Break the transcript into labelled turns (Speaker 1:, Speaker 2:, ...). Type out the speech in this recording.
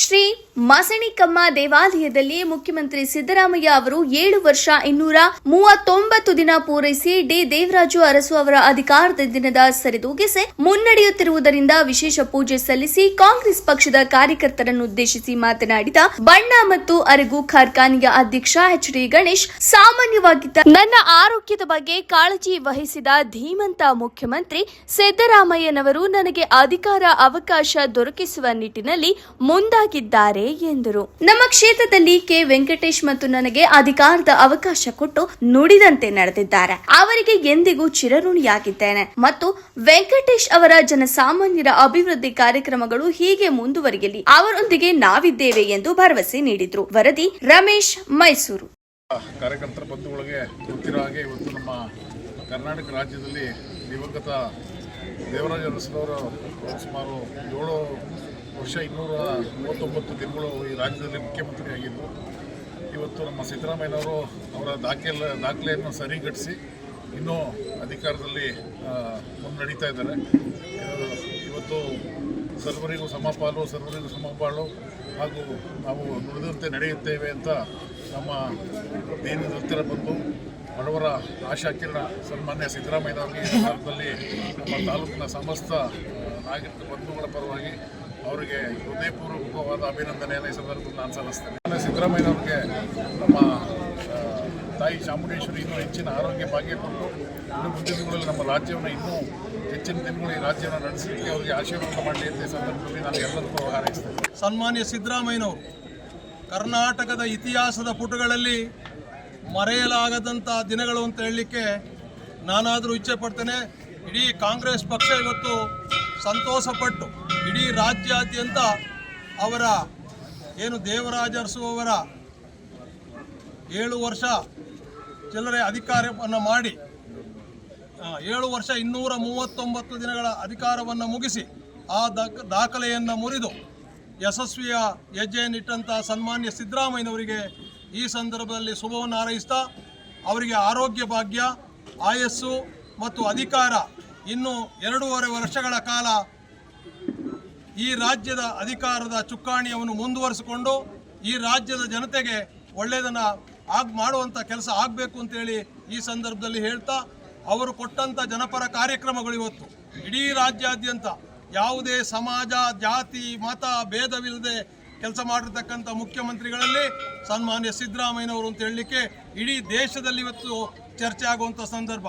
Speaker 1: શ્રી ಮಾಸಣಿಕಮ್ಮ ದೇವಾಲಯದಲ್ಲಿ ಮುಖ್ಯಮಂತ್ರಿ ಸಿದ್ದರಾಮಯ್ಯ ಅವರು ಏಳು ವರ್ಷ ಇನ್ನೂರ ಮೂವತ್ತೊಂಬತ್ತು ದಿನ ಪೂರೈಸಿ ಡಿ ದೇವರಾಜು ಅರಸು ಅವರ ಅಧಿಕಾರದ ದಿನದ ಸರಿದೂಗಿಸಿ ಮುನ್ನಡೆಯುತ್ತಿರುವುದರಿಂದ ವಿಶೇಷ ಪೂಜೆ ಸಲ್ಲಿಸಿ ಕಾಂಗ್ರೆಸ್ ಪಕ್ಷದ ಕಾರ್ಯಕರ್ತರನ್ನು ಉದ್ದೇಶಿಸಿ ಮಾತನಾಡಿದ ಬಣ್ಣ ಮತ್ತು ಅರಗು ಕಾರ್ಖಾನೆಯ ಅಧ್ಯಕ್ಷ ಎಚ್ ಡಿ ಗಣೇಶ್, ಸಾಮಾನ್ಯವಾಗಿದ್ದ ನನ್ನ ಆರೋಗ್ಯದ ಬಗ್ಗೆ ಕಾಳಜಿ ವಹಿಸಿದ ಧೀಮಂತ ಮುಖ್ಯಮಂತ್ರಿ ಸಿದ್ದರಾಮಯ್ಯನವರು ನನಗೆ ಅಧಿಕಾರ ಅವಕಾಶ ದೊರಕಿಸುವ ನಿಟ್ಟಿನಲ್ಲಿ ಮುಂದಾಗಿದ್ದಾರೆ. ಎಂದರು. ನಮ್ಮ ಕ್ಷೇತ್ರದಲ್ಲಿ ಕೆ. ವೆಂಕಟೇಶ್ ಮತ್ತು ನನಗೆ ಅಧಿಕಾರದ ಅವಕಾಶ ಕೊಟ್ಟು ನುಡಿದಂತೆ ನಡೆದಿದ್ದಾರೆ. ಅವರಿಗೆ ಎಂದಿಗೂ ಚಿರಋಣಿಯಾಗಿದ್ದೇನೆ. ಮತ್ತು ವೆಂಕಟೇಶ್ ಅವರ ಜನಸಾಮಾನ್ಯರ ಅಭಿವೃದ್ಧಿ ಕಾರ್ಯಕ್ರಮಗಳು ಹೀಗೆ ಮುಂದುವರಿಯಲಿ. ಅವರೊಂದಿಗೆ ನಾವಿದ್ದೇವೆ ಎಂದು ಭರವಸೆ ನೀಡಿದ್ರು. ವರದಿ ರಮೇಶ್, ಮೈಸೂರು.
Speaker 2: ಕಾರ್ಯಕರ್ತರ ಬಂಧುಗಳಿಗೆ ಗೊತ್ತಿರೋ ಹಾಗೆ ಇವತ್ತು ನಮ್ಮ ಕರ್ನಾಟಕ ರಾಜ್ಯದಲ್ಲಿ ದಿವಂಗತ ದೇವರಾಜ ಅರಸನವರು ಸುಮಾರು ಏಳು ವರ್ಷ ಇನ್ನೂರ ಮೂವತ್ತೊಂಬತ್ತು ದಿನಗಳು ಈ ರಾಜ್ಯದಲ್ಲಿ ಮುಖ್ಯಮಂತ್ರಿ ಆಗಿದ್ದು, ಇವತ್ತು ನಮ್ಮ ಸಿದ್ದರಾಮಯ್ಯನವರು ಅವರ ದಾಖಲೆ ದಾಖಲೆಯನ್ನು ಸರಿಗಟ್ಟಿಸಿ ಇನ್ನೂ ಅಧಿಕಾರದಲ್ಲಿ ಮುನ್ನಡೀತಾ ಇದ್ದಾರೆ. ಇವತ್ತು ಸರ್ವರಿಗೂ ಸಮಪಾಲು ಸರ್ವರಿಗೂ ಸಮಪಾಲು ಹಾಗೂ ನಾವು ನುಡಿದಂತೆ ನಡೆಯುತ್ತೇವೆ ಅಂತ ನಮ್ಮ ದೀನದತ್ತರ ಬಂದು ಬಡವರ ಆಶಾಕಿರಣ ಸನ್ಮಾನ್ಯ ಸಿದ್ದರಾಮಯ್ಯನವರಿಗೆ ಈ ಸಂದರ್ಭದಲ್ಲಿ ನಮ್ಮ ತಾಲೂಕಿನ ಸಮಸ್ತ ನಾಗರಿಕ ಬಂಧುಗಳ ಪರವಾಗಿ ಅವರಿಗೆ ಹೃದಯಪೂರ್ವಕವಾದ ಅಭಿನಂದನೆಯನ್ನು ಈ ಸಂದರ್ಭದಲ್ಲಿ ನಾನು ಸಲ್ಲಿಸ್ತೇನೆ. ಸನ್ಮಾನ್ಯ ಸಿದ್ದರಾಮಯ್ಯನವ್ರಿಗೆ ನಮ್ಮ ತಾಯಿ ಚಾಮುಂಡೇಶ್ವರಿ ಇನ್ನೂ ಹೆಚ್ಚಿನ ಆರೋಗ್ಯ ಭಾಗ್ಯ ಕೊಟ್ಟು ಇನ್ನು ಮುಂದಿನ ದಿನಗಳಲ್ಲಿ ನಮ್ಮ ರಾಜ್ಯವನ್ನು ಇನ್ನೂ ಹೆಚ್ಚಿನ ದಿನಗಳು ಈ ರಾಜ್ಯವನ್ನು ನಡೆಸಲಿಕ್ಕೆ ಅವರಿಗೆ ಆಶೀರ್ವಾದ ಮಾಡಲಿ ಅಂತ ಸಂದರ್ಭದಲ್ಲಿ ನಾನು ಎಲ್ಲರಿಗೂ ಹಾರೈಸ್ತೇನೆ.
Speaker 3: ಸನ್ಮಾನ್ಯ ಸಿದ್ದರಾಮಯ್ಯನವರು, ಕರ್ನಾಟಕದ ಇತಿಹಾಸದ ಪುಟಗಳಲ್ಲಿ ಮರೆಯಲಾಗದಂಥ ದಿನಗಳು ಅಂತ ಹೇಳಲಿಕ್ಕೆ ನಾನಾದರೂ ಇಚ್ಛೆ ಪಡ್ತೇನೆ. ಇಡೀ ಕಾಂಗ್ರೆಸ್ ಪಕ್ಷ ಇವತ್ತು ಸಂತೋಷಪಟ್ಟು ಇಡೀ ರಾಜ್ಯಾದ್ಯಂತ ಅವರ ಏನು ದೇವರಾಜ ಅರಸುವವರ ಏಳು ವರ್ಷ ಚಿಲ್ಲರೆ ಅಧಿಕಾರವನ್ನು ಮಾಡಿ ಏಳು ವರ್ಷ ಇನ್ನೂರ ಮೂವತ್ತೊಂಬತ್ತು ದಿನಗಳ ಅಧಿಕಾರವನ್ನು ಮುಗಿಸಿ ಆ ದಾಖ ದಾಖಲೆಯನ್ನು ಮುರಿದು ಯಶಸ್ವಿಯ ಹೆಜ್ಜೆಯನ್ನಿಟ್ಟಂಥ ಸನ್ಮಾನ್ಯ ಸಿದ್ದರಾಮಯ್ಯನವರಿಗೆ ಈ ಸಂದರ್ಭದಲ್ಲಿ ಶುಭವನ್ನು ಹಾರೈಸ್ತಾ ಅವರಿಗೆ ಆರೋಗ್ಯ ಭಾಗ್ಯ, ಆಯಸ್ಸು ಮತ್ತು ಅಧಿಕಾರ ಇನ್ನು ಎರಡೂವರೆ ವರ್ಷಗಳ ಕಾಲ ಈ ರಾಜ್ಯದ ಅಧಿಕಾರದ ಚುಕ್ಕಾಣಿಯನ್ನು ಮುಂದುವರಿಸಿಕೊಂಡು ಈ ರಾಜ್ಯದ ಜನತೆಗೆ ಒಳ್ಳೆಯದನ್ನು ಆಗ್ ಮಾಡುವಂಥ ಕೆಲಸ ಆಗಬೇಕು ಅಂತೇಳಿ ಈ ಸಂದರ್ಭದಲ್ಲಿ ಹೇಳ್ತಾ, ಅವರು ಕೊಟ್ಟಂಥ ಜನಪರ ಕಾರ್ಯಕ್ರಮಗಳು ಇವತ್ತು. ಇಡೀ ರಾಜ್ಯಾದ್ಯಂತ ಯಾವುದೇ ಸಮಾಜ, ಜಾತಿ, ಮತ, ಭೇದವಿಲ್ಲದೆ ಕೆಲಸ ಮಾಡಿರ್ತಕ್ಕಂಥ ಮುಖ್ಯಮಂತ್ರಿಗಳಲ್ಲಿ ಸನ್ಮಾನ್ಯ ಸಿದ್ದರಾಮಯ್ಯನವರು ಅಂತ ಹೇಳಲಿಕ್ಕೆ ಇಡೀ ದೇಶದಲ್ಲಿ ಇವತ್ತು ಚರ್ಚೆ ಆಗುವಂಥ ಸಂದರ್ಭ.